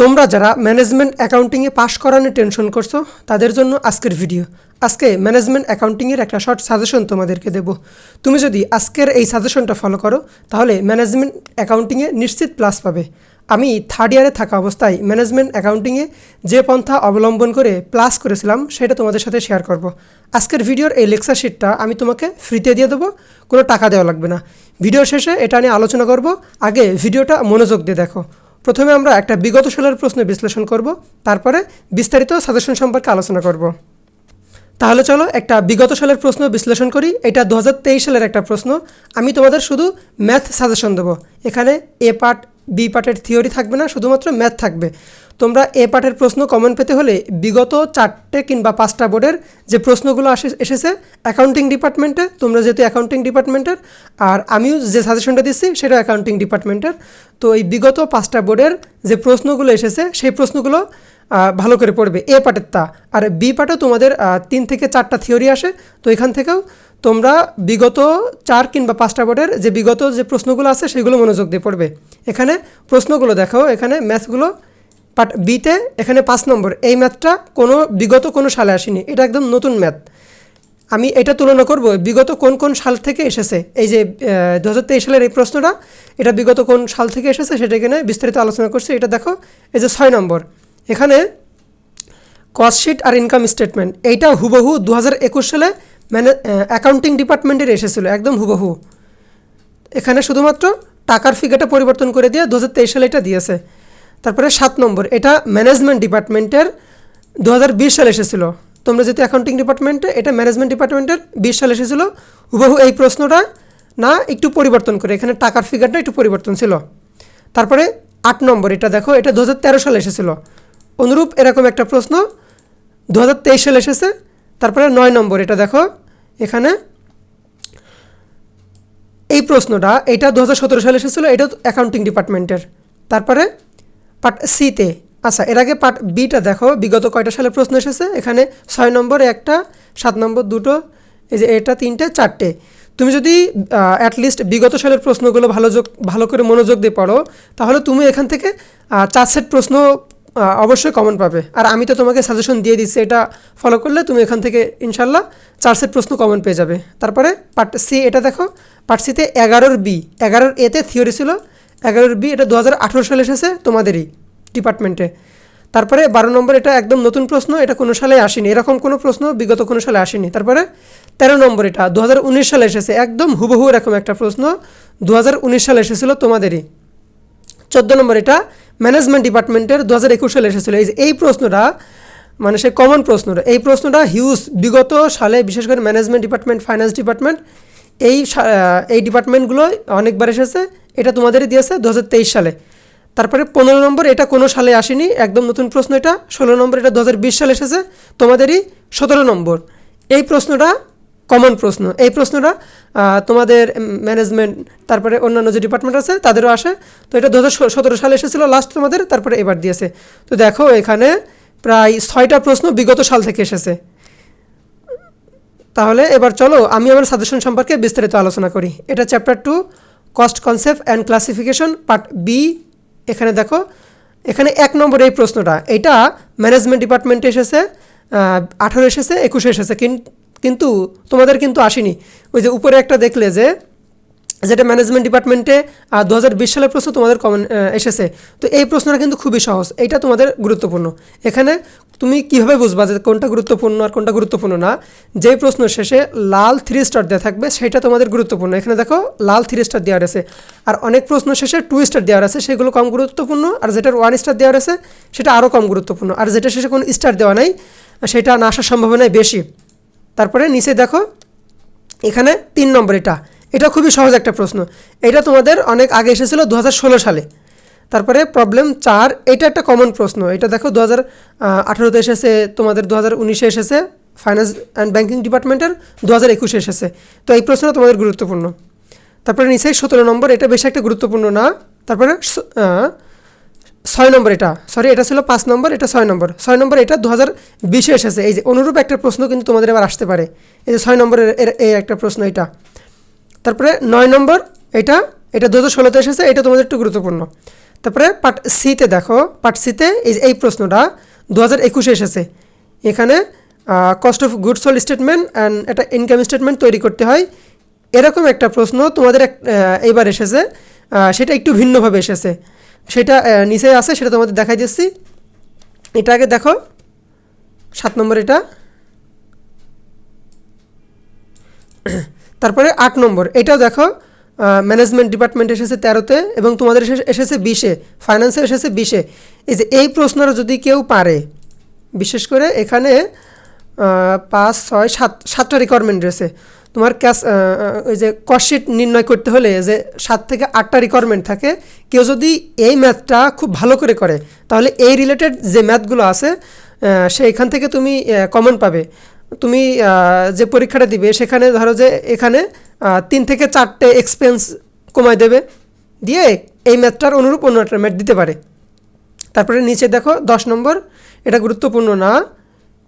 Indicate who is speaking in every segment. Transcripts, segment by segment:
Speaker 1: তোমরা যারা ম্যানেজমেন্ট অ্যাকাউন্টিংয়ে পাশ করানোর টেনশন করছ, তাদের জন্য আজকের ভিডিও আজকে ম্যানেজমেন্ট অ্যাকাউন্টিংয়ের একটা শর্ট সাজেশন তোমাদেরকে দেব। তুমি যদি আজকের এই সাজেশনটা ফলো করো, তাহলে ম্যানেজমেন্ট অ্যাকাউন্টিংয়ে নিশ্চিত প্লাস পাবে। আমি থার্ড ইয়ারে থাকা অবস্থায় ম্যানেজমেন্ট অ্যাকাউন্টিংয়ে যে পন্থা অবলম্বন করে প্লাস করেছিলাম, সেটা তোমাদের সাথে শেয়ার করব। আজকের ভিডিওর এই লেকচার শিটটা আমি তোমাকে ফ্রিতে দিয়ে দেবো, কোনো টাকা দেওয়া লাগবে না। ভিডিও শেষে এটা নিয়ে আলোচনা করব, আগে ভিডিওটা মনোযোগ দিয়ে দেখো। প্রথমে আমরা একটা বিগত সালের প্রশ্ন বিশ্লেষণ করব, তারপরে বিস্তারিত সাজেশন সম্পর্কে আলোচনা করব। তাহলে চলো একটা বিগত সালের প্রশ্ন বিশ্লেষণ করি। এটা দু হাজার তেইশ সালের একটা প্রশ্ন। আমি তোমাদের শুধু ম্যাথ সাজেশন দেবো। এখানে এ পার্ট বি পার্টের থিওরি থাকবে না, শুধুমাত্র ম্যাথ থাকবে। তোমরা এ পাঠের প্রশ্ন কমন পেতে হলে বিগত চারটে কিংবা পাঁচটা বোর্ডের যে প্রশ্নগুলো আসে, এসেছে অ্যাকাউন্টিং ডিপার্টমেন্টে তোমরা যেহেতু অ্যাকাউন্টিং ডিপার্টমেন্টের আর আমিও যে সাজেশনটা দিচ্ছি সেটা অ্যাকাউন্টিং ডিপার্টমেন্টের তো এই বিগত পাঁচটা বোর্ডের যে প্রশ্নগুলো এসেছে, সেই প্রশ্নগুলো ভালো করে পড়বে এ পার্টের তা। আর বি পার্টে তোমাদের তিন থেকে চারটা থিওরি আসে, তো এখান থেকেও তোমরা বিগত চার কিংবা পাঁচটা বোর্ডের যে বিগত যে প্রশ্নগুলো আছে, সেগুলো মনোযোগ দিয়ে পড়বে। এখানে প্রশ্নগুলো দেখো এখানে ম্যাথগুলো পার্ট বিতে এখানে পাঁচ নম্বর, এই ম্যাথটা কোনো, বিগত কোনো সালে আসেনি। এটা একদম নতুন ম্যাথ। আমি এটা তুলনা করব, বিগত কোন কোন সাল থেকে এসেছে? এই যে দু সালের এই প্রশ্নটা, এটা বিগত কোন সাল থেকে এসেছে সেটা এখানে বিস্তারিত আলোচনা করছে। এটা দেখো, এই যে ছয় নম্বর। এখানে কস্টশিট আর ইনকাম স্টেটমেন্ট এইটা হুবহু দু একুশ সালে ম্যানে অ্যাকাউন্টিং ডিপার্টমেন্টের এসেছিল, একদম হুবহু। এখানে শুধুমাত্র টাকার ফিগারটা পরিবর্তন করে দিয়ে দু হাজার তেইশ সালে এটা দিয়েছে। তারপরে সাত নম্বর, এটা ম্যানেজমেন্ট ডিপার্টমেন্টের দু হাজার বিশ সালে এসেছিল। তোমরা যেহেতু অ্যাকাউন্টিং ডিপার্টমেন্টে এটা ম্যানেজমেন্ট ডিপার্টমেন্টের বিশ সালে এসেছিল। হুবহু এই প্রশ্নটা না, একটু পরিবর্তন করে। এখানে টাকার ফিগারটা একটু পরিবর্তন ছিল। তারপরে আট নম্বর, এটা দেখো, এটা দু হাজার তেরো সালে এসেছিল। অনুরূপ এরকম একটা প্রশ্ন দু হাজার তেইশ সালে এসেছে। তারপরে নয় নম্বর, এটা দেখো, এখানে এই প্রশ্নটা, এটা দু হাজার সতেরো সালে এসেছিল, এটা অ্যাকাউন্টিং ডিপার্টমেন্টের তারপরে পার্ট সিতে আচ্ছা এর আগে পার্ট বিটা দেখো, বিগত কয়টা সালে প্রশ্ন এসেছে? এখানে ছয় নম্বরে একটা, সাত নম্বর দুটো, এই যে এটা তিনটে, চারটে। তুমি যদি অ্যাটলিস্ট বিগত সালের প্রশ্নগুলো ভালো যোগ, ভালো করে মনোযোগ দিয়ে পড়ো, তাহলে তুমি এখান থেকে চার সেট প্রশ্ন অবশ্যই কমন পাবে। আর আমি তো তোমাকে সাজেশন দিয়ে দিচ্ছি, এটা ফলো করলে তুমি এখান থেকে ইনশাল্লাহ চার সেট প্রশ্ন কমন পেয়ে যাবে। তারপরে পার্ট সি, এটা দেখো, পার্ট সিতে এগারোর বি, এগারোর এতে থিওরি ছিল এগারোর বি, এটা দু হাজার আঠেরো সালে এসেছে তোমাদেরই ডিপার্টমেন্টে তারপরে বারো নম্বর, এটা একদম নতুন প্রশ্ন, এটা কোনো সালে আসেনি। এরকম কোনো প্রশ্ন বিগত কোনো সালে আসেনি। তারপরে তেরো নম্বর, এটা দু হাজার উনিশ সালে এসেছে। একদম হুবহু এরকম একটা প্রশ্ন দু হাজার উনিশ সালে এসেছিল তোমাদেরই। চোদ্দ নম্বর, এটা ম্যানেজমেন্ট ডিপার্টমেন্টের দু হাজার একুশ সালে এসেছিল। এই এই প্রশ্নটা মানে সে কমন প্রশ্নটা, এই প্রশ্নটা হিউজ বিগত সালে, বিশেষ করে ম্যানেজমেন্ট ডিপার্টমেন্ট ফাইন্যান্স ডিপার্টমেন্ট এই এই ডিপার্টমেন্টগুলো অনেকবার এসেছে। এটা তোমাদেরই দিয়েছে দু হাজার তেইশ সালে। তারপরে পনেরো নম্বর, এটা কোনো সালে আসেনি, একদম নতুন প্রশ্ন এটা। ষোলো নম্বর, এটা দু হাজার বিশ সালে এসেছে, তোমাদেরই সতেরো নম্বর। এই প্রশ্নটা কমন প্রশ্ন। এই প্রশ্নটা তোমাদের ম্যানেজমেন্ট তারপরে অন্যান্য যে ডিপার্টমেন্ট আছে, তাদেরও আসে। তো এটা দু হাজার সতেরো সালে এসেছিল লাস্ট তোমাদের, তারপরে এবার দিয়েছে। তো দেখো, এখানে প্রায় ছয়টা প্রশ্ন বিগত সাল থেকে এসেছে। তাহলে এবার চলো, আমি আমার সাজেশন সম্পর্কে বিস্তারিত আলোচনা করি। এটা chapter two cost concept and classification part B এখানে দেখো, এখানে এক নম্বর এই প্রশ্নটা, এটা ম্যানেজমেন্ট ডিপার্টমেন্টে এসেছে আঠারো এসেছে, একুশে এসেছে, কিন- কিন্তু তোমাদের কিন্তু আসেনি। ওই যে উপরে একটা দেখলে যে, যেটা ম্যানেজমেন্ট ডিপার্টমেন্টে দু হাজার বিশ সালের প্রশ্ন তোমাদের কমন এসেছে। তো এই প্রশ্নটা কিন্তু খুবই সহজ, এইটা তোমাদের গুরুত্বপূর্ণ। এখানে তুমি কীভাবে বুঝবা যে কোনটা গুরুত্বপূর্ণ আর কোনটা গুরুত্বপূর্ণ না? যেই প্রশ্ন শেষে লাল থ্রি স্টার দেওয়া থাকবে, সেটা তোমাদের গুরুত্বপূর্ণ। এখানে দেখো, লাল থ্রি স্টার দেওয়া আছে আর অনেক প্রশ্ন শেষে টু স্টার দেওয়া আছে সেগুলো কম গুরুত্বপূর্ণ। আর যেটার ওয়ান স্টার দেওয়া আছে সেটা আরও কম গুরুত্বপূর্ণ। আর যেটা শেষে কোনো স্টার দেওয়া নাই, সেটা না আসার সম্ভাবনাই বেশি। তারপরে নিচে দেখো, এখানে তিন নম্বর এটা। এটা খুবই সহজ একটা প্রশ্ন। এটা তোমাদের অনেক আগে এসেছিল দু হাজার ষোলো সালে। তারপরে প্রবলেম চার, এটা একটা কমন প্রশ্ন। এটা দেখো দু হাজার আঠারোতে এসেছে, তোমাদের দু হাজার উনিশে এসেছে ফাইন্যান্স অ্যান্ড ব্যাঙ্কিং ডিপার্টমেন্টের দু হাজার একুশে এসেছে। তো এই প্রশ্নটা তোমাদের গুরুত্বপূর্ণ। তারপরে নিচেই সতেরো নম্বর, এটা বেশি একটা গুরুত্বপূর্ণ না। তারপরে ছয় নম্বর এটা। সরি এটা ছিল পাঁচ নম্বর, এটা ছয় নম্বর। ছয় নম্বর এটা দু হাজার বিশে এসেছে। এই যে অনুরূপ একটা প্রশ্ন কিন্তু তোমাদের এবার আসতে পারে। এই যে ছয় নম্বরের এর- এই একটা প্রশ্ন এটা। তারপরে নয় নম্বর, এটা এটা দু হাজার ষোলোতে এসেছে, এটা তোমাদের একটু গুরুত্বপূর্ণ। তারপরে পার্ট সিতে দেখো পার্ট সিতে এই এই প্রশ্নটা দু হাজার একুশে এসেছে। এখানে cost of goods sold statement and একটা ইনকাম স্টেটমেন্ট তৈরি করতে হয়। এরকম একটা প্রশ্ন তোমাদের এক এইবার এসেছে। সেটা একটু ভিন্নভাবে এসেছে। সেটা নিচে আছে, সেটা তোমাদের দেখাই দিচ্ছি। এটা আগে দেখো। সাত নম্বর এটা। তারপরে আট নম্বর। এটাও দেখো। ম্যানেজমেন্ট ডিপার্টমেন্ট এসেছে তেরোতে এবং তোমাদের এসে- এসেছে বিশে ফাইন্যান্সে এসেছে বিশে। এই যে এই প্রশ্নটা যদি কেউ পারে, বিশেষ করে এখানে পাঁচ, ছয়, সাত, সাতটা রিকোয়ারমেন্ট রয়েছে। তোমার ক্যাশ ওই যে কস্টশিট নির্ণয় করতে হলে যে সাত থেকে আটটা রিকোয়ারমেন্ট থাকে, কেউ যদি এই ম্যাথটা খুব ভালো করে করে, তাহলে এই রিলেটেড যে ম্যাথগুলো আছে সেইখান থেকে তুমি কমন পাবে। তুমি যে পরীক্ষাটা দিবে, সেখানে ধরো যে এখানে তিন থেকে চারটে এক্সপেন্স কমায় দেবে। দিয়ে এই ম্যাথটার অনুরূপ অন্য একটা ম্যাথ দিতে পারে। তারপরে নিচে দেখো, দশ নম্বর, এটা গুরুত্বপূর্ণ না,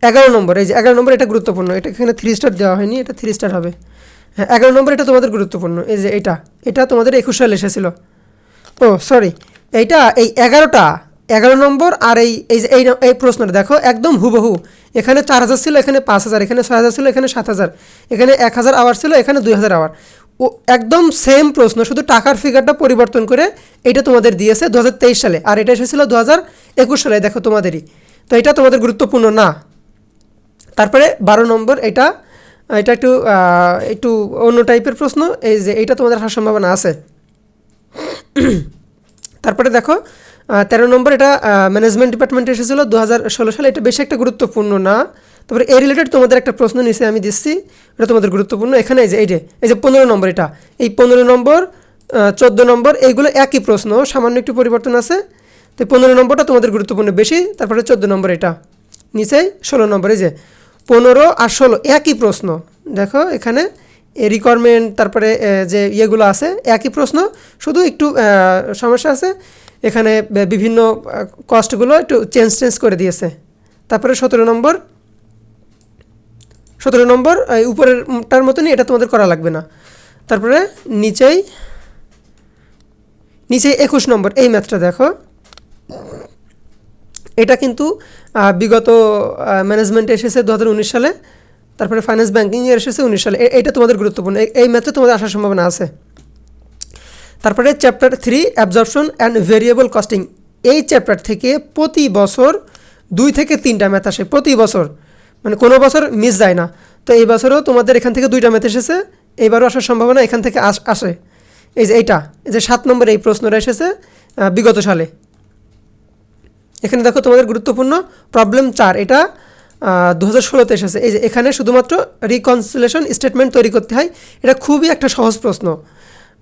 Speaker 1: এগারো নম্বর, এই যে এগারো নম্বর এটা গুরুত্বপূর্ণ, এটা এখানে থ্রি স্টার দেওয়া হয়নি, এটা থ্রি স্টার হবে। হ্যাঁ এগারো নম্বর এটা তোমাদের গুরুত্বপূর্ণ, এই যে এটা এটা তোমাদের একুশ সালে এসেছিল। ও সরি এইটা, এই এগারোটা এগারো নম্বর আর এই এই যে, এই এই প্রশ্নটা দেখো, একদম হুবহু। এখানে চার হাজার ছিল, এখানে পাঁচ হাজার, এখানে ছয় হাজার ছিল, এখানে সাত হাজার, এখানে এক হাজার আওয়ার ছিল, এখানে দুই হাজার আওয়ার। ও, একদম সেম প্রশ্ন, শুধু টাকার ফিগারটা পরিবর্তন করে এটা তোমাদের দিয়েছে দু হাজার তেইশ সালে, আর এটা এসেছিল দু হাজার একুশ সালে, দেখো তোমাদেরই। তো এটা তোমাদের গুরুত্বপূর্ণ না। তারপরে বারো নম্বর, এটা এটা একটু একটু অন্য টাইপের প্রশ্ন, এই যে, এইটা তোমাদের আসার সম্ভাবনা আছে। তারপরে দেখো তেরো নম্বর এটা ম্যানেজমেন্ট ডিপার্টমেন্টে এসেছিল দু হাজার ষোলো সালে। এটা বেশি একটা গুরুত্বপূর্ণ না। তারপরে এই রিলেটেড তোমাদের একটা প্রশ্ন নিচে আমি দিচ্ছি। এটা তোমাদের গুরুত্বপূর্ণ। এখানে এই যে এই যে এই যে পনেরো নম্বর এটা। এই পনেরো নম্বর চোদ্দ নম্বর, এইগুলো একই প্রশ্ন, সামান্য একটু পরিবর্তন আছে। তো পনেরো নম্বরটা তোমাদের গুরুত্বপূর্ণ বেশি। তারপরে চোদ্দ নম্বর এটা। নিচেই ষোলো নম্বর, এই যে, পনেরো আর ষোলো একই প্রশ্ন। দেখো এখানে রিকোয়ারমেন্ট তারপরে যে ইয়েগুলো আছে, একই প্রশ্ন। শুধু একটু সমস্যা আছে। এখানে বিভিন্ন কস্টগুলো একটু চেঞ্জ চেঞ্জ করে দিয়েছে। তারপরে সতেরো নম্বর সতেরো নম্বর উপরেরটার মতনই এটা তোমাদের করা লাগবে না। তারপরে নিচেই নিচে একুশ নম্বর, এই ম্যাথটা দেখো। এটা কিন্তু বিগত ম্যানেজমেন্টে এসেছে দু হাজার উনিশ সালে, তারপরে ফাইন্যান্স ব্যাঙ্কিংয়ে এসেছে উনিশ সালে। এ- এইটা তোমাদের গুরুত্বপূর্ণ। এই- এই ম্যাথে তোমাদের আসার সম্ভাবনা আছে। তারপরে chapter three absorption and variable costing এই চ্যাপ্টার থেকে প্রতি বছর দুই থেকে তিনটা ম্যাথ আসে, প্রতি বছর। মানে কোনো বছর মিস যায় না। তো এই বছরও তোমাদের এখান থেকে দুইটা ম্যাথ এসেছে, এইবারও আসার সম্ভাবনা এখান থেকে আস- এই যে এইটা, এই যে সাত নম্বরে এই প্রশ্নটা এসেছে বিগত সালে। এখানে দেখো তোমাদের গুরুত্বপূর্ণ প্রবলেম চার, এটা দু হাজার ষোলোতে এসেছে। এই যে এখানে শুধুমাত্র রিকনসিলেশন স্টেটমেন্ট তৈরি করতে হয়, এটা খুবই একটা সহজ প্রশ্ন।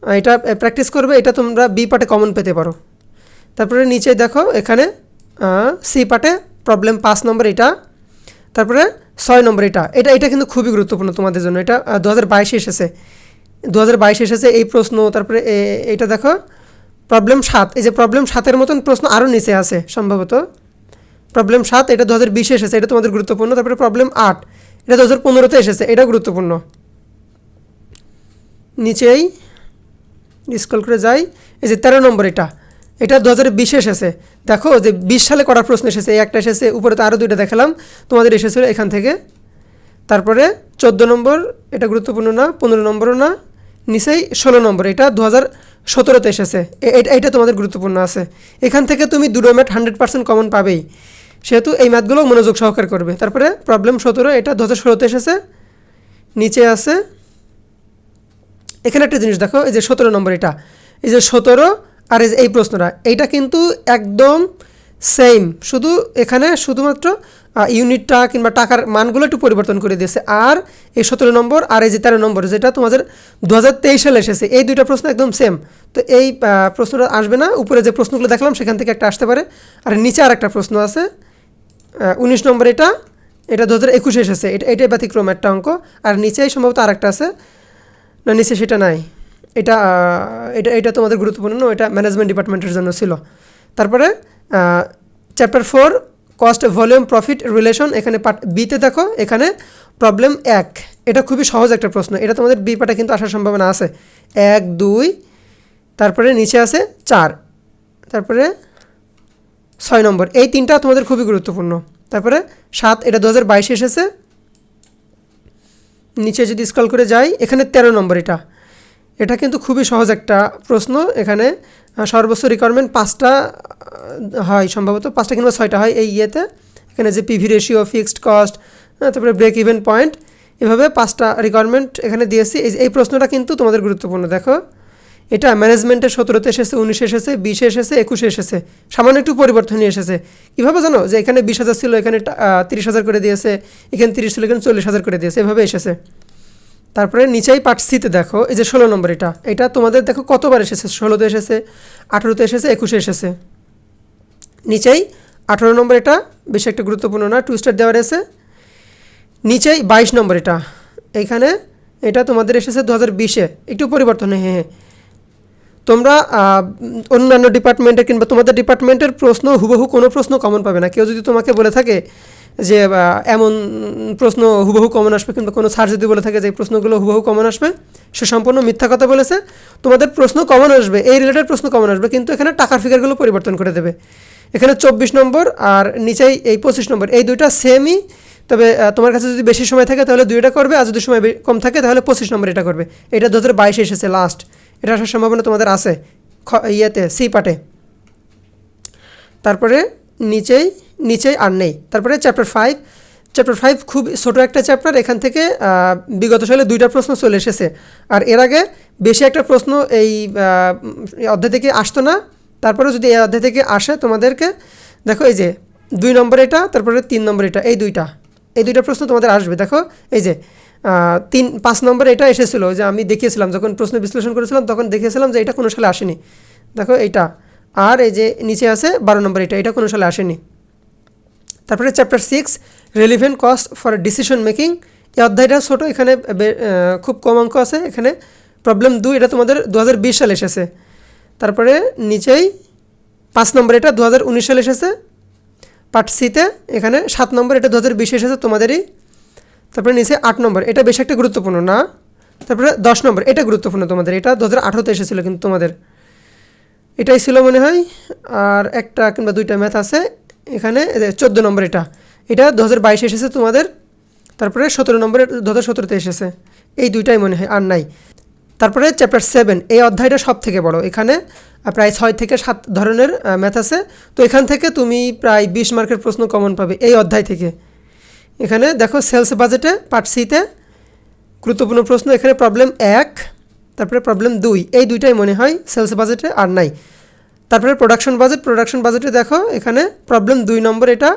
Speaker 1: এটা প্র্যাকটিস করবে, এটা তোমরা বি পার্টে কমন পেতে পারো। তারপরে নিচে দেখো, এখানে সি পার্টে প্রবলেম পাঁচ নম্বর এটা, তারপরে ছয় নম্বর এটা। এটা এটা কিন্তু খুবই গুরুত্বপূর্ণ তোমাদের জন্য। এটা দু হাজার বাইশে এসেছে। দু হাজার বাইশে এসেছে এই প্রশ্ন, তারপরে এটা দেখো প্রবলেম সাত। এই যে প্রবলেম সাতের মতন প্রশ্ন আরও নিচে আছে সম্ভবত। প্রবলেম সাত, এটা দু হাজার বিশে এসেছে, এটা তোমাদের গুরুত্বপূর্ণ। তারপরে প্রবলেম আট, এটা দু হাজার পনেরোতে এসেছে এটা গুরুত্বপূর্ণ। নিচেই স্কল করে যাই, এই যে তেরো নম্বর এটা। এটা দু হাজার বিশে এসেছে। দেখো যে বিশ সালে করার প্রশ্ন এসেছে একটা এসেছে, উপরে তো আরও দুইটা দেখালাম। তোমাদের এসেছিল এখান থেকে। তারপরে চোদ্দ নম্বর, এটা গুরুত্বপূর্ণ না, পনেরো নম্বরও না, নিচেই ষোলো নম্বর, এটা দু হাজার সতেরোতে এসেছে। এটা- তোমাদের গুরুত্বপূর্ণ আছে। এখান থেকে তুমি দুটো ম্যাথ হান্ড্রেড পার্সেন্ট কমন পাবেই। সেহেতু এই ম্যাথগুলো মনোযোগ সহকারে করবে। তারপরে প্রবলেম সতেরো, এটা দু হাজার ষোলোতে এসেছে। নিচে আছে এখানে একটা জিনিস দেখো, এই যে সতেরো নম্বর এটা। এই যে সতেরো আর এই প্রশ্নটা, এইটা কিন্তু একদম সেম শুধু এখানে শুধুমাত্র ইউনিটটা কিংবা টাকার মানগুলো একটু পরিবর্তন করে দিয়েছে। আর এই সতেরো নম্বর আর এই যে তেরো নম্বর, যেটা তোমাদের দু হাজার তেইশ সালে এসেছে, এই দুইটা প্রশ্ন একদম সেম তো এই প্রশ্নটা আসবে না, উপরে যে প্রশ্নগুলো দেখলাম সেখান থেকে একটা আসতে পারে। আর নিচে আর একটা প্রশ্ন আছে উনিশ নম্বর এটা এটা দু হাজার একুশে এসেছে, এটা, এটাই ব্যতিক্রম একটা অঙ্ক। আর নিচেই সম্ভবত আর একটা আছে না নিচে সেটা নাই। এটা এটা এটা তোমাদের গুরুত্বপূর্ণ এটা ম্যানেজমেন্ট ডিপার্টমেন্টের জন্য ছিল। তারপরে chapter four cost volume profit relation এখানে পার্ট বিতে দেখো, এখানে প্রবলেম এক। এটা খুবই সহজ একটা প্রশ্ন। এটা তোমাদের বি পার্টে কিন্তু আসার সম্ভাবনা আছে। এক, দুই, তারপরে নিচে আছে চার। তারপরে ছয় নম্বর। এই তিনটা তোমাদের খুবই গুরুত্বপূর্ণ। তারপরে সাত, এটা দু হাজার বাইশে এসেছে। নিচে যদি স্কল করে যাই, এখানে তেরো নম্বর এটা। এটা কিন্তু খুবই সহজ একটা প্রশ্ন। এখানে সর্বোচ্চ রিকোয়ারমেন্ট পাঁচটা হয় সম্ভবত। পাঁচটা কিংবা ছয়টা হয় এই ইয়েতে। এখানে যে পিভি রেশিও ফিক্সড কস্ট তারপরে ব্রেক ইভেন পয়েন্ট এভাবে পাঁচটা রিকোয়ারমেন্ট এখানে দিয়েছি। এই প্রশ্নটা কিন্তু তোমাদের গুরুত্বপূর্ণ, দেখো। এটা ম্যানেজমেন্টের সতেরোতে এসেছে, উনিশে এসেছে, বিশে এসেছে, একুশে এসেছে। সামান্য একটু পরিবর্তনই এসেছে। কীভাবে জানো যে এখানে বিশ হাজার ছিল, এখানে তিরিশ হাজার করে দিয়েছে, এখানে তিরিশ ছিল, এখানে চল্লিশ হাজার করে দিয়েছে, এভাবে এসেছে। তারপরে নিচেই পার্ট সিতে দেখো, এই যে ষোলো নম্বর এটা এটা তোমাদের দেখো কতবার এসেছে? ষোলোতে এসেছে, আঠেরোতে এসেছে, একুশে এসেছে। নিচেই আঠেরো নম্বর এটা, বেশি একটা গুরুত্বপূর্ণ না টু স্টার দেওয়ার এসে নিচেই বাইশ নম্বর এটা, এখানে এটা তোমাদের এসেছে দু হাজার বিশে, একটু পরিবর্তন হ্যাঁ হ্যাঁ। তোমরা অন্যান্য ডিপার্টমেন্টের কিংবা তোমাদের ডিপার্টমেন্টের প্রশ্ন হুবহু কোনো প্রশ্ন কমন পাবে না। কেউ যদি তোমাকে বলে থাকে যে এমন প্রশ্ন হুবহু কমন আসবে কিংবা কোনো স্যার যদি বলে থাকে যে প্রশ্নগুলো হুবহু কমন আসবে, সে সম্পূর্ণ মিথ্যা কথা বলেছে। তোমাদের প্রশ্ন কমন আসবে, এই রিলেটেড প্রশ্ন কমন আসবে, কিন্তু এখানে টাকার ফিগারগুলো পরিবর্তন করে দেবে। এখানে চব্বিশ নম্বর আর নিচেই এই পঁচিশ নম্বর, এই দুইটা সেমই তবে তোমার কাছে যদি বেশি সময় থাকে তাহলে দুইটা করবে, আর যদি সময় কম থাকে তাহলে পঁচিশ নম্বর এটা করবে। এটা দু হাজার বাইশে এসেছে লাস্ট এটা আসার সম্ভাবনা তোমাদের আছে ইয়েতে, সি পার্টে। তারপরে নিচেই নিচেই আর নেই। তারপরে চ্যাপ্টার ফাইভ চ্যাপ্টার ফাইভ খুব ছোট একটা চ্যাপ্টার এখান থেকে বিগত সালে দুইটা প্রশ্ন চলে এসেছে। আর এর আগে বেশি একটা প্রশ্ন এই অধ্যায় থেকে আসতো না। তারপরে যদি এই অধ্যায় থেকে আসে তোমাদেরকে, দেখো এই যে, দুই নম্বর এটা, তারপরে তিন নম্বর এটা, এই দুইটা। এই দুইটা প্রশ্ন তোমাদের আসবে। দেখো, এই যে তিন, পাঁচ নম্বর এটা এসেছিল যে আমি দেখিয়েছিলাম, যখন প্রশ্ন বিশ্লেষণ করেছিলাম, তখন দেখিয়েছিলাম যে এটা কোনো সালে আসেনি। দেখো এইটা। আর এই যে নিচে আছে বারো নম্বর এটা এটা কোনো সালে আসেনি। তারপরে chapter six relevant cost for decision making এই অধ্যায়টা ছোটো, এখানে খুব কম অঙ্ক আছে, এখানে প্রবলেম দুই, এটা তোমাদের দু হাজার বিশ সালে এসেছে। তারপরে নিচেই পাঁচ নম্বর এটা দু হাজার উনিশ সালে এসেছে। পার্ট সিতে এখানে সাত নম্বর, এটা দু এসেছে, তোমাদেরই তারপরে নিচে আট নম্বর। এটা বেশ একটা গুরুত্বপূর্ণ, না? তারপরে দশ নম্বর, এটা গুরুত্বপূর্ণ তোমাদের। এটা দু হাজার আঠারোতে এসেছিল কিন্তু তোমাদের। এটাই ছিল মনে হয়। আর একটা কিংবা দুইটা ম্যাথ আছে। এখানে চোদ্দ নম্বর এটা। এটা দু হাজার বাইশে এসেছে তোমাদের। তারপরে সতেরো নম্বরে, দু হাজার সতেরোতে এসেছে। এই দুইটাই মনে হয়, আর নাই। তারপরে চ্যাপ্টার সেভেন এই অধ্যায়টা সব থেকে বড়। এখানে প্রায় ছয় থেকে সাত ধরনের ম্যাথ আছে। তো এখান থেকে তুমি প্রায় বিশ মার্কের প্রশ্ন কমন পাবে এই অধ্যায় থেকে। এখানে দেখো সেলস বাজেটে পার্ট সিতে গুরুত্বপূর্ণ প্রশ্ন, এখানে প্রবলেম এক, তারপরে প্রবলেম দুই। এই দুইটাই মনে হয় সেলস বাজেটে আর নাই। তারপরে প্রোডাকশন বাজেট প্রোডাকশন বাজেটে দেখো এখানে প্রবলেম দুই নম্বর এটা,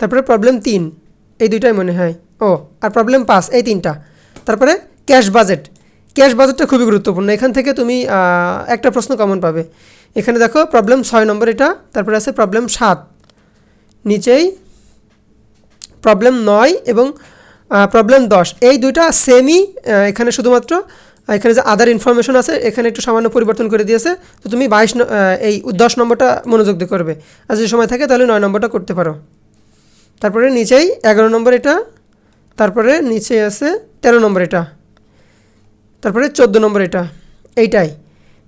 Speaker 1: তারপরে প্রবলেম তিন। এই দুইটাই মনে হয়। ও, আর প্রবলেম পাঁচ, এই তিনটা। তারপরে ক্যাশ বাজেট ক্যাশ বাজেটটা খুবই গুরুত্বপূর্ণ। এখান থেকে তুমি একটা প্রশ্ন কমন পাবে। এখানে দেখো প্রবলেম ছয় নম্বর এটা, তারপরে আছে প্রবলেম সাত। নিচেই প্রবলেম নয় এবং প্রবলেম দশ। এই দুইটা সেমই এখানে শুধুমাত্র এখানে যে আদার ইনফরমেশন আছে, এখানে একটু সামান্য পরিবর্তন করে দিয়েছে। তো তুমি বাইশ এই দশ নম্বরটা মনোযোগ দিয়ে করবে। আর যদি সময় থাকে, তাহলে নয় নম্বরটা করতে পারো। তারপরে নিচেই এগারো নম্বর এটা, তারপরে নিচে আছে তেরো নম্বর এটা, তারপরে চোদ্দ নম্বর এটা। এইটাই।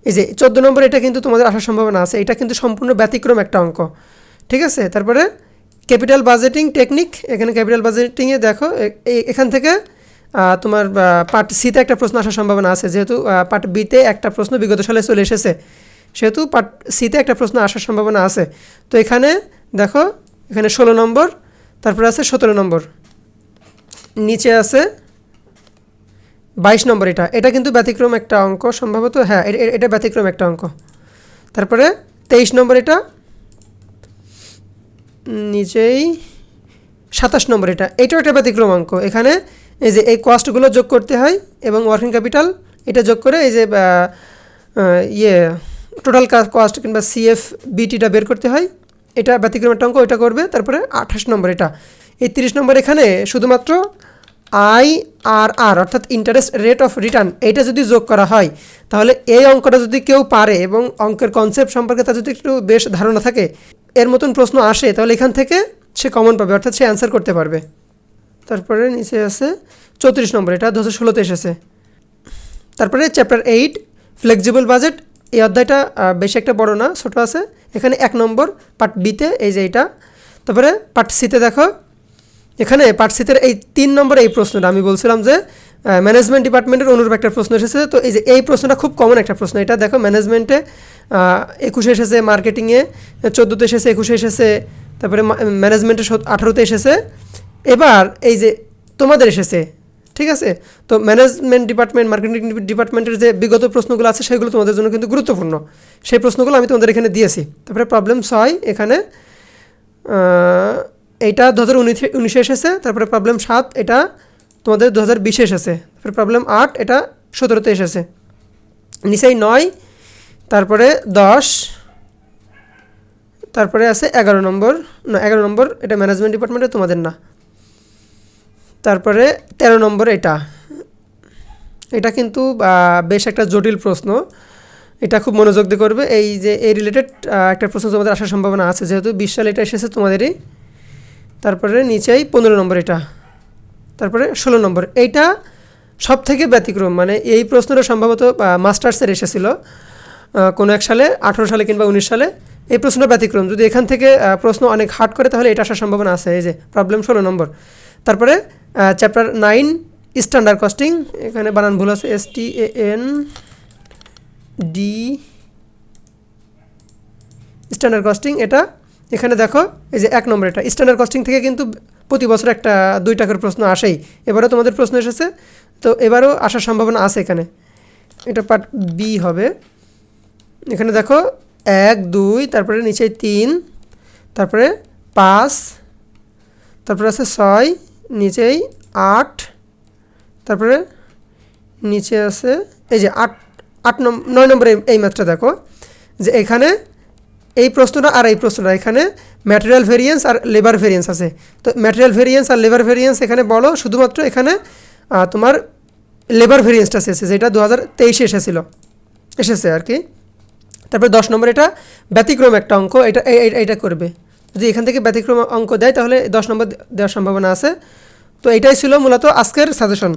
Speaker 1: এই যে চোদ্দ নম্বর এটা কিন্তু তোমাদের আসার সম্ভাবনা আছে। এটা কিন্তু সম্পূর্ণ ব্যতিক্রম একটা অঙ্ক। ঠিক আছে? তারপরে ক্যাপিটাল বাজেটিং টেকনিক, এখানে ক্যাপিটাল বাজেটিংয়ে দেখো এখান থেকে তোমার পার্ট সিতে একটা প্রশ্ন আসার সম্ভাবনা আছে। যেহেতু পার্ট বিতে একটা প্রশ্ন বিগত সালে চলে এসেছে, সেহেতু পার্ট সিতে একটা প্রশ্ন আসার সম্ভাবনা আছে। তো এখানে দেখো, এখানে ষোলো নম্বর, তারপরে আছে সতেরো নম্বর। নিচে আছে বাইশ নম্বর এটা। এটা কিন্তু ব্যতিক্রম একটা অঙ্ক, সম্ভবত হ্যাঁ এটা ব্যতিক্রম একটা অঙ্ক। তারপরে তেইশ নম্বর এটা নিচেই সাতাশ নম্বর এটা। এটাও একটা ব্যতিক্রম অঙ্ক। এখানে এই যে এই কস্টগুলো যোগ করতে হয় এবং ওয়ার্কিং ক্যাপিটাল এটা যোগ করে এই যে ইয়ে টোটাল কস্ট কিংবা সিএফ বিটিটা বের করতে হয়। এটা ব্যতিক্রমের অঙ্ক এটা করবে। তারপরে আঠাশ নম্বর এটা। এই তিরিশ নম্বর এখানে শুধুমাত্র আই আর আর অর্থাৎ ইন্টারেস্ট রেট অফ রিটার্ন এইটা যদি যোগ করা হয়, তাহলে এই অঙ্কটা যদি কেউ পারে এবং অঙ্কের কনসেপ্ট সম্পর্কে তার যদি একটু বেশ ধারণা থাকে, এর মতন প্রশ্ন আসে, তাহলে এখান থেকে সে কমন পাবে, অর্থাৎ সে অ্যান্সার করতে পারবে। তারপরে নিচে আছে চৌত্রিশ নম্বর, এটা দু ষোলোতে এসেছে। তারপরে চ্যাপ্টার এইট ফ্লেক্সিবল বাজেট এই অধ্যায়টা বেশি একটা বড় না, ছোটো আছে। এখানে এক নম্বর পার্ট বিতে এই যে এটা। তারপরে পার্ট সিতে দেখো এখানে পার্ট সিতের এই তিন নম্বর এই প্রশ্নটা আমি বলছিলাম যে ম্যানেজমেন্ট ডিপার্টমেন্টের অনুরূপ একটা প্রশ্ন এসেছে। তো এই যে এই প্রশ্নটা খুব কমন একটা প্রশ্ন। এটা দেখো ম্যানেজমেন্টে একুশে এসেছে মার্কেটিংয়ে চোদ্দোতে এসেছে, একুশে এসেছে, তারপরে ম্যানেজমেন্টে আঠারোতে এসেছে। এবার এই যে তোমাদের এসেছে, ঠিক আছে? তো ম্যানেজমেন্ট ডিপার্টমেন্ট মার্কেটিং ডিপার্টমেন্টের যে বিগত প্রশ্নগুলো আছে, সেগুলো তোমাদের জন্য কিন্তু গুরুত্বপূর্ণ। সেই প্রশ্নগুলো আমি তোমাদের এখানে দিয়েছি। তারপরে প্রবলেম ছয় এখানে এইটা দু হাজার উনিশে এসেছে, তারপরে প্রবলেম সাত, এটা তোমাদের দু হাজার বিশে এসেছে, তারপরে প্রবলেম আট, এটা সতেরোতে এসেছে। নিচেই নয়, তারপরে দশ, তারপরে আছে এগারো নম্বর, না, এগারো নম্বর এটা ম্যানেজমেন্ট ডিপার্টমেন্টে তোমাদের না। তারপরে তেরো নম্বর এটা। এটা কিন্তু বেশ একটা জটিল প্রশ্ন। এটা খুব মনোযোগ দিয়ে করবে। এই যে, এই রিলেটেড একটা প্রশ্ন তোমাদের আসার সম্ভাবনা আছে। যেহেতু বিশ সালে এটা এসেছে, তোমাদেরই তারপরে নিচেই পনেরো নম্বর এটা। তারপরে ষোলো নম্বর। এইটা সব থেকে ব্যতিক্রম মানে এই প্রশ্নটা সম্ভবত মাস্টার্সের এসেছিল কোনো এক সালে, আঠেরো সালে কিংবা উনিশ সালে। এই প্রশ্নটা ব্যতিক্রম। যদি এখান থেকে প্রশ্ন অনেক হার্ড করে, তাহলে এটা আসার সম্ভাবনা আছে। এই যে প্রবলেম ষোলো নম্বর। তারপরে চ্যাপ্টার নাইন স্ট্যান্ডার্ড কস্টিং এখানে বানান ভুল আছে S T A N D standard costing এটা এখানে দেখো, এই যে এক নম্বর এটা। স্ট্যান্ডার্ড কস্টিং থেকে কিন্তু প্রতি বছর একটা, দুই টাকার প্রশ্ন আসেই। এবারও তোমাদের প্রশ্ন এসেছে। তো এবারও আসার সম্ভাবনা আছে এখানে। এটা পার্ট বি হবে। এখানে দেখো, এক, দুই, তারপরে নিচে তিন, তারপরে পাঁচ, তারপরে আছে ছয়, নিচেই আট, তারপরে নিচে আছে, এই যে আট আট নম্বর নয় নম্বরে এই ম্যাথটা দেখো, যে এখানে এই প্রশ্নটা আর এই প্রশ্নটা, এখানে ম্যাটেরিয়াল ভেরিয়েন্স আর লেবার ভেরিয়েন্স আছে। তো ম্যাটেরিয়াল ভেরিয়েন্স আর লেবার ভেরিয়েন্স এখানে বলো, শুধুমাত্র এখানে তোমার লেবার ভেরিয়েন্সটা এসেছে যেটা দু হাজার তেইশে এসেছিল। এসেছে আর কি। তারপরে দশ নম্বর, এটা ব্যতিক্রম একটা অঙ্ক, এটা, এই- এই- এইটা করবে। যদি এখান থেকে ব্যতিক্রম অঙ্ক দেয়, তাহলে দশ নম্বর দেওয়ার সম্ভাবনা আছে। তো এটাই ছিল মূলত আজকের সাজেশন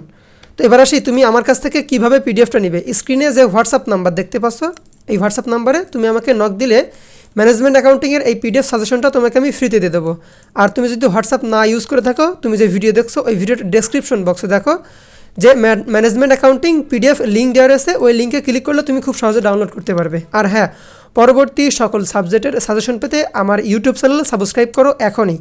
Speaker 1: তো এবার আসি, তুমি আমার কাছ থেকে কীভাবে পিডিএফটা নিবে? স্ক্রিনে যে হোয়াটসঅ্যাপ নাম্বার দেখতে পাচ্ছ, এই হোয়াটসঅ্যাপ নাম্বারে তুমি আমাকে নক দিলে ম্যানেজমেন্ট অ্যাকাউন্টিংয়ের এই পিডিএফ সাজেশনটা তোমাকে আমি ফ্রিতে দিয়ে দেবো। আর তুমি যদি হোয়াটসঅ্যাপ না ইউজ করে থাকো, তুমি যে ভিডিও দেখছ, ওই ভিডিওটা ডেসক্রিপশন বক্সে দেখো। যে ম্যানেজমেন্ট অ্যাকাউন্টিং পিডিএফ লিঙ্ক দেওয়া রয়েছে, ওই লিঙ্কে ক্লিক করলে তুমি খুব সহজে ডাউনলোড করতে পারবে। আর হ্যাঁ পরবর্তী সকল সাবজেক্টের সাজেশন পেতে আমার ইউটিউব চ্যানেল সাবস্ক্রাইব করো এখনই।